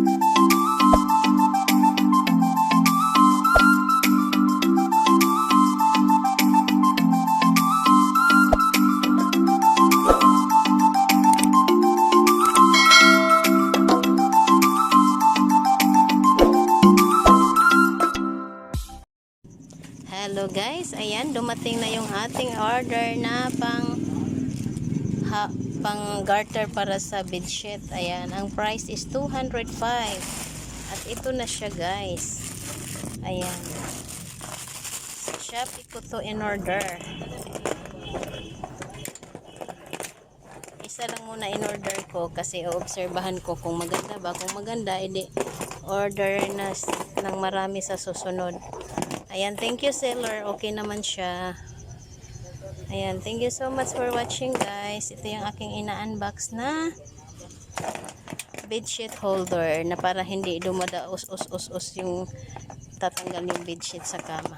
Hello guys, ayan dumating na yung ating order na pang ha, pang garter para sa bedsheet. Ayan, ang price is 205. At ito na siya guys. Ayan. Shopee ko to in order. Isa lang muna in order ko kasi oobserbahan ko kung maganda ba. Kung maganda, edi order na ng marami sa susunod. Ayan, thank you seller. Okay naman siya. Ayan, thank you so much for watching guys. Ito yung aking ina-unbox na bedsheet holder na para hindi dumadaos us us us yung tatanggal yung bedsheet sa kama.